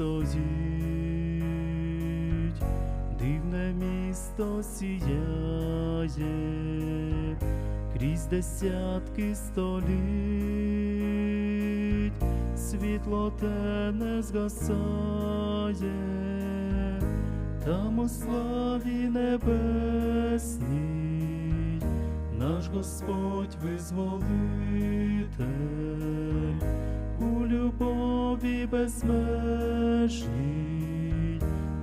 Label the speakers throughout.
Speaker 1: стоїть, дивне місто сіяє, крізь десятки століть, світло те не згасає, там у славі небесній наш Господь визволитель, у любові безмежній,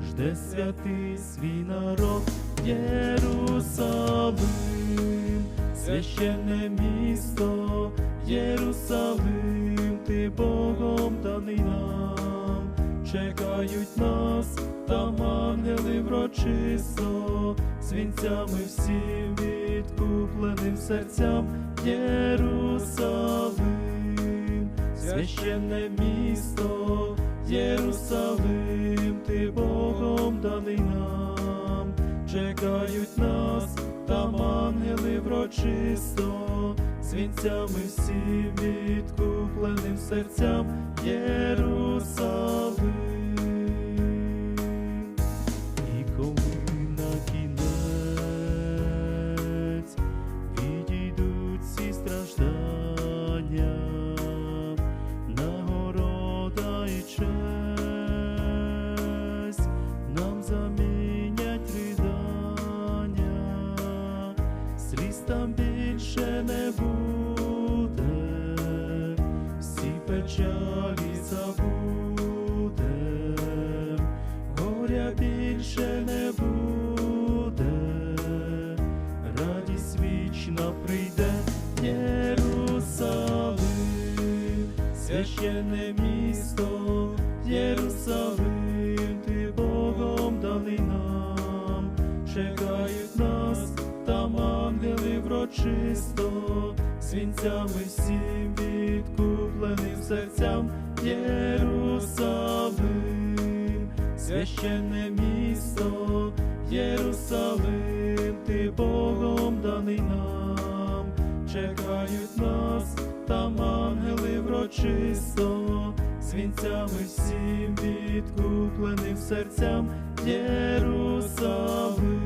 Speaker 1: жде святий свій народ Єрусалим, священне місто, Єрусалим, ти Богом даний нам, чекають нас, там ангели врочисто, з вінцями всім відкупленим серцям Єрусалим, священне місто, Єрусалим, ти Богом даний нам, чекають нас, там ангели врочисто, з вінцями всім відкупленим серцям Єрусалим. І коли горя більше не буде, радість вічна прийде Єрусалим, священне місто, Єрусалим, ти Богом даний нам, чекають нас, там ангели врочисто, з вінцями всім відкупленим серцям Єрусалим, священне місто, Єрусалим, ти Богом даний нам, чекають нас, там ангели врочисто, з вінцями всім відкупленим серцям Єрусалим.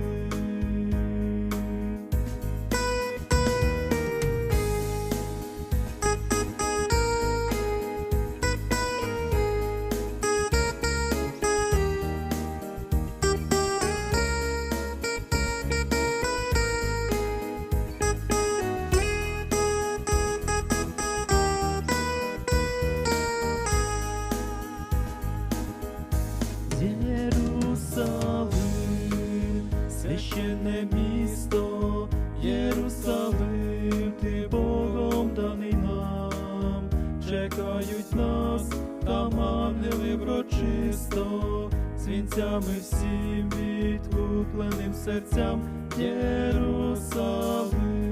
Speaker 1: Священне місто, Єрусалим, ти Богом даний нам, чекають нас, там ангели врочисто, з вінцями всім відкупленим серцям Єрусалим.